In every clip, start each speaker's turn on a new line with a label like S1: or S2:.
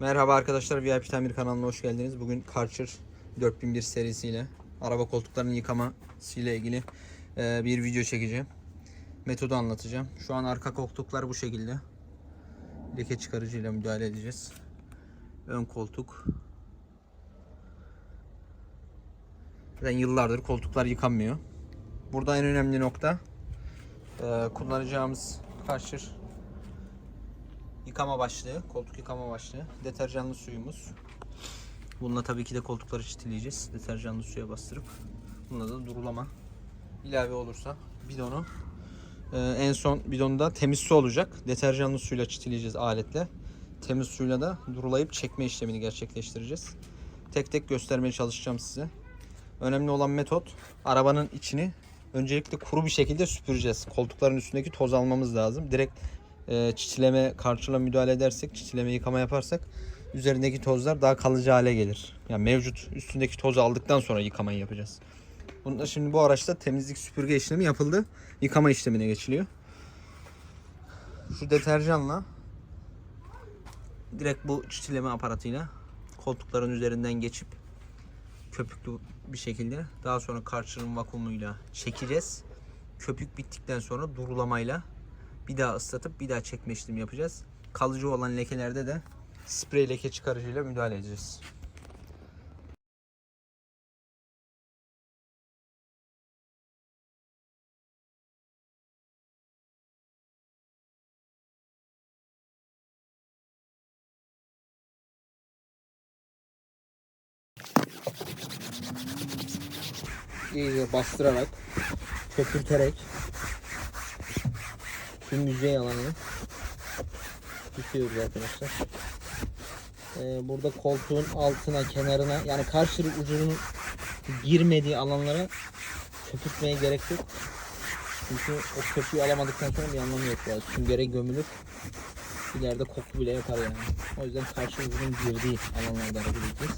S1: Merhaba arkadaşlar VIP Tamir kanalına hoş geldiniz. Bugün Karcher 4001 serisiyle araba koltuklarının yıkaması ile ilgili e, bir video çekeceğim. Metodu anlatacağım. Şu an arka koltuklar bu şekilde. Leke çıkarıcıyla müdahale edeceğiz. Ön koltuk. Zaten yıllardır koltuklar yıkanmıyor. Burada en önemli nokta e, kullanacağımız Karcher yıkama başlığı, koltuk yıkama başlığı, deterjanlı suyumuz. Bununla tabii ki de koltukları çitileyeceğiz. Deterjanlı suya bastırıp. Bununla da durulama ilave olursa bidonu e, en son bidonda temiz su olacak. Deterjanlı suyla çitileyeceğiz aletle. Temiz suyla da durulayıp çekme işlemini gerçekleştireceğiz. Tek tek göstermeye çalışacağım size. Önemli olan metot arabanın içini öncelikle kuru bir şekilde süpüreceğiz. Koltukların üstündeki toz almamız lazım. Direkt e, çitileme karşıla müdahale edersek, çitileme yıkama yaparsak üzerindeki tozlar daha kalıcı hale gelir. Yani mevcut üstündeki tozu aldıktan sonra yıkamayı yapacağız. Bunda şimdi bu araçta temizlik süpürge işlemi yapıldı. Yıkama işlemine geçiliyor. Şu deterjanla direkt bu çitileme aparatıyla koltukların üzerinden geçip köpüklü bir şekilde daha sonra karşının vakumuyla çekeceğiz. Köpük bittikten sonra durulamayla bir daha ıslatıp bir daha çekme işlemi yapacağız. Kalıcı olan lekelerde de sprey leke çıkarıcıyla müdahale edeceğiz. İyice bastırarak, köpürterek tüm yüzey alanını tutuyoruz arkadaşlar. Ee, burada koltuğun altına, kenarına yani karşı ucunun girmediği alanlara köpürtmeye gerek yok. Çünkü o köpüğü alamadıktan sonra bir anlamı yok. Yani süngere gömülür. İleride koku bile yapar yani. O yüzden karşı ucunun girdiği alanlarda hareket.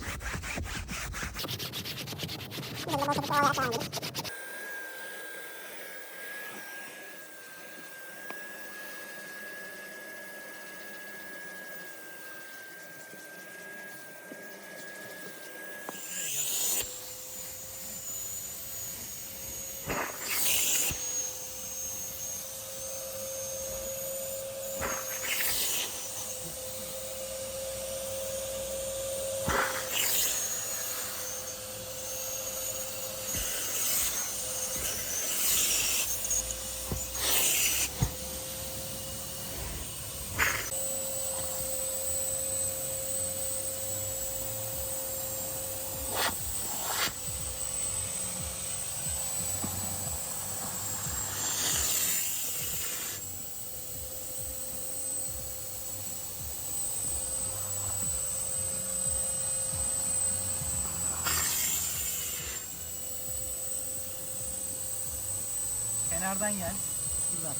S1: Kenardan gel. Şuradan.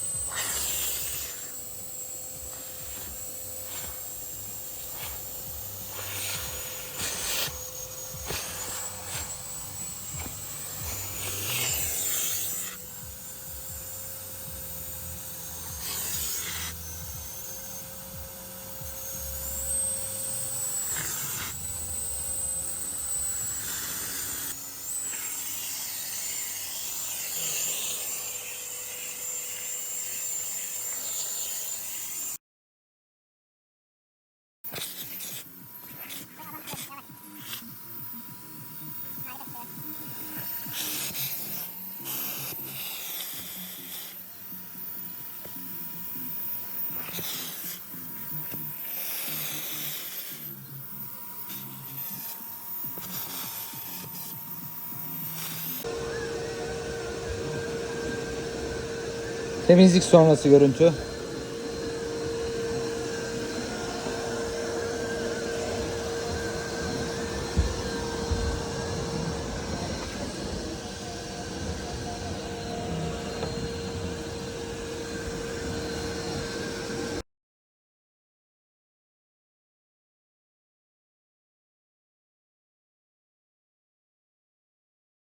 S1: Temizlik sonrası görüntü.